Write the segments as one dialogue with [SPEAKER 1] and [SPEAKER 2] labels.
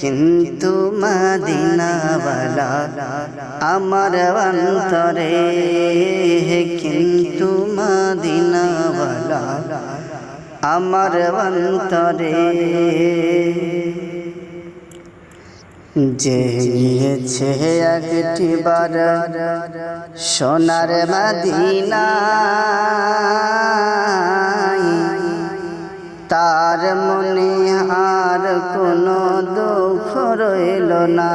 [SPEAKER 1] কিন্তু মদিনাওয়ালা আমার অন্তরে কিন্তু মদিনাওয়ালা আমার অন্তরে যে গিয়েছে একটি বার সোনার মদিনা। তার মনে আর কোনো দুঃখ রইল না।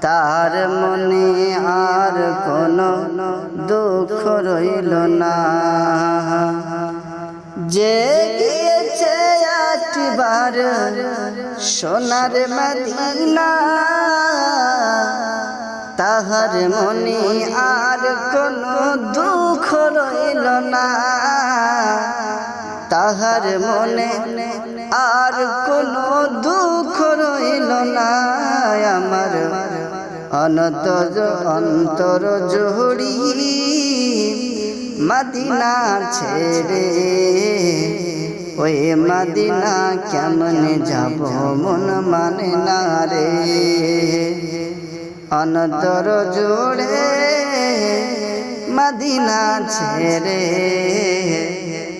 [SPEAKER 1] তার মনে আর কোনো দুঃখ রইল না। যে গিয়েছে একবার সোনার মদিনা, তাহার মনে আর কোনো দুঃখ রইল না। তাহার মনে আর কোনো দুঃখ রইল না। আমার অনতজ অন্তর জহরি মদিনা ছেড়ে, ওই মাদিনা কেমন যাব মন মানে না রে। অনতর জোড়ে মাদিনা ছেড়ে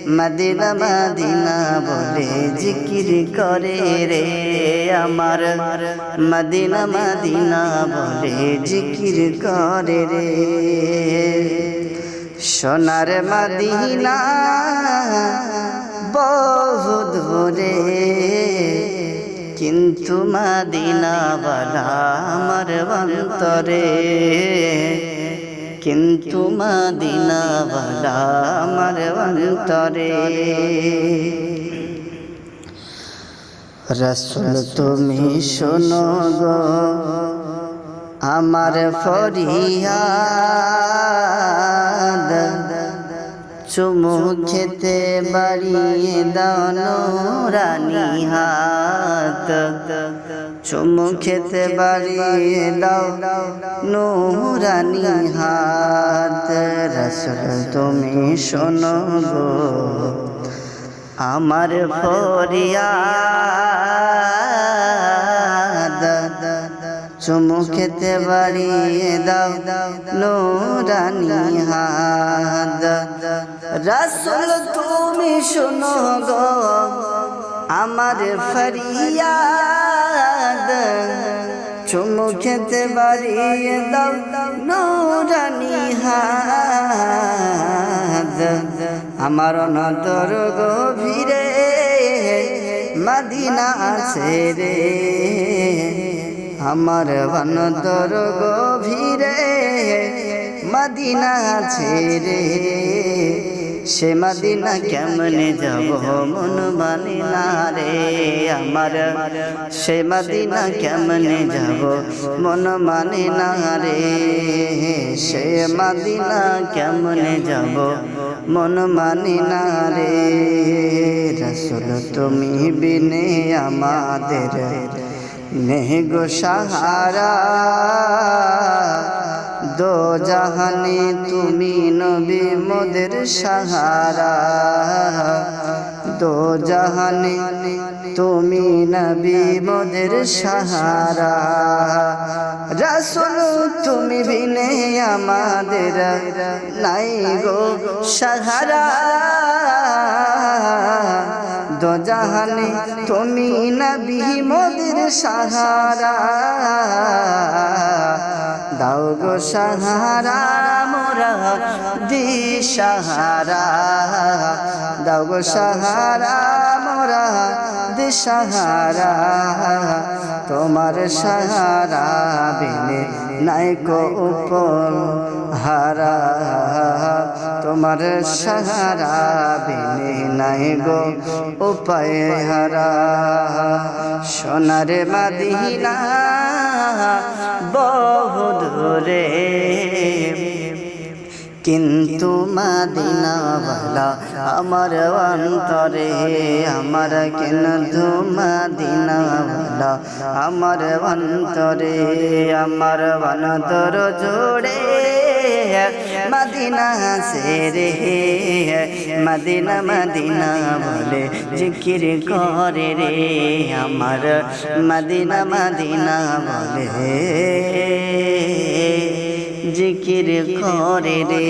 [SPEAKER 1] মদিনা মদিনা বলে জিকির করে রে আমার। মদিনা মদিনা বলে জিকির করে রে। সোনার মদিনা বহু দূরে। কিন্তু মদিনা বলা আমার অন্তরে। কিন্তু মদিনাওয়ালা আমার অন্তরে। রসুল তুমি শোনো গো আমার ফরিয়াদ। চুমু খেতে বাড়িয়ে দানো রানী হাত। চুমু খেতে বাড়িয়ে দাও, নুরানি হাত। রসল, তুমি শোনো গো, আমার ফরিয়াদ। চুমু খেতে বাড়িয়ে দাও, নুরানি হাত। রসুল, তুমি শোনো গো, আমার ফরিয়াদ। চুমু খেতে বাড়িয়ে দাও নুরানি হাত। আমার অনন্তর গভীরে মদিনা আছে রে। আমার অনন্তর গভীরে মদিনা আছে রে। সে মদিনা কেমনে যাব? মন মানে না রে আমার। সে মদিনা কেমনে যাব? মন মানে না রে। সে মদিনা কেমনে যাব? মন মানে না রে। রসুল তুমি বিনে আমাদের নেহ গো সাহারা। দো জাহানে, তুমি নবী মোদের সাহারা। দো জাহানে, তুমি নবী মোদের সাহারা। রসুল, তুমি বিনে আমাদের নাই গো সাহারা। দো জাহানে, তুমি নবী মোদের সাহারা। গো সাহারা, মোরা দিশাহারা দাও গো সাহারা, মোরা দিশাহারা তোমার সাহারা বিনে নাই কো উপর। হারা, তোমার সাহারা বিনে নাই গো উপায় হারা। সোনার মাদিনা বহু দূরে, কিন্তু মাদিনাওয়ালা আমার অন্তরে, আমার কিন্তু মাদিনাওয়ালা আমার অন্তরে, আমার অন্তর জোড়ে। মদিনা সে রে মদিনা মদিনা বলে জিকির করে রে আমার মদিনা মদিনা বলে জিকির করে রে